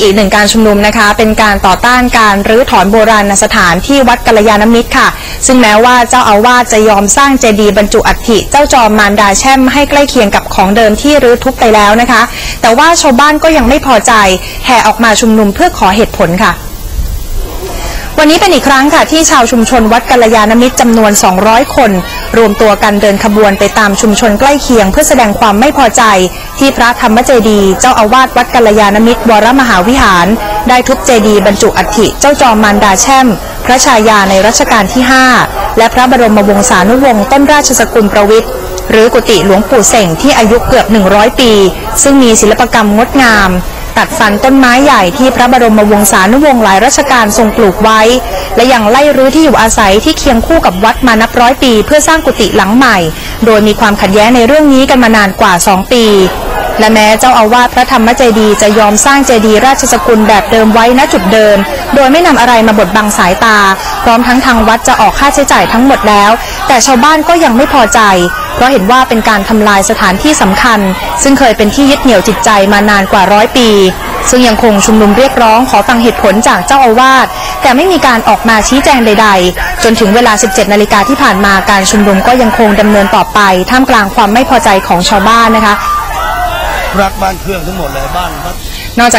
อีกหนึ่งการชุมนุมนะคะ เป็นการต่อต้านการรื้อถอนโบราณสถานที่วัดกัลยาณมิตรค่ะ ซึ่งแม้ว่าเจ้าอาวาสจะยอมสร้างเจดีย์บรรจุอัฐิเจ้าจอมมารดาแช่มให้ใกล้เคียงกับของเดิมที่รื้อทุบไปแล้วนะคะ แต่ว่าชาวบ้านก็ยังไม่พอใจแห่ออกมาชุมนุมเพื่อขอเหตุผลค่ะ วันนี้เป็นอีกครั้งค่ะที่ชาวชุมชนวัดกัลยาณมิตรจำนวน 200 คน รวมตัวกันเดินขบวนไปตามชุมชนใกล้เคียง เพื่อแสดงความไม่พอใจ ที่พระธรรมเจดี เจ้าอาวาสวัดกัลยาณมิตรวรมหาวิหาร ได้ทุบเจดีบรรจุอัฐิเจ้าจอมมารดาแช่ม พระชายาในรัชกาลที่ 5 และพระบรมวงศานุวงศ์ต้นราชสกุลประวิตรหรือกุฏิหลวงปู่เส่งที่อายุเกือบ 100 ปี ซึ่งมีศิลปกรรมงดงาม ตัดฟันต้นไม้ใหญ่ที่พระบรมวงศานุวงศ์หลายรัชกาลทรงปลูกไว้ และยังไล่รื้อที่อยู่อาศัยที่เคียงคู่กับวัดมานับร้อยปี เพื่อสร้างกุฏิหลังใหม่ โดยมีความขัดแย้งในเรื่องนี้กันมานานกว่า 2 ปี และแม้เจ้าอาวาสพระธรรมเจดีจะยอมสร้างเจดีราชสกุลแบบเดิมไว้ณจุดเดิม โดยไม่นำอะไรมาบดบังสายตา พร้อมทั้งทางวัดจะออกค่าใช้จ่ายทั้งหมดแล้ว แต่ชาวบ้านก็ยังไม่พอใจ เพราะเห็นว่าเป็นการทำลายสถานที่สำคัญ ซึ่งเคยเป็นที่ยึดเหนี่ยวจิตใจมานานกว่าร้อยปี ซึ่งยังคงชุมนุมเรียกร้องขอฟังเหตุผลจากเจ้าอาวาสแต่ไม่มีการออกมาชี้แจงใด ๆ จนถึงเวลา 17 นาฬิกาที่ผ่านมาการชุมนุมก็ยังคงดำเนินต่อไป ท่ามกลางความไม่พอใจของชาวบ้านนะคะ รักบ้านเครื่องทั้งหมดเลยบ้านวับ นอกจาก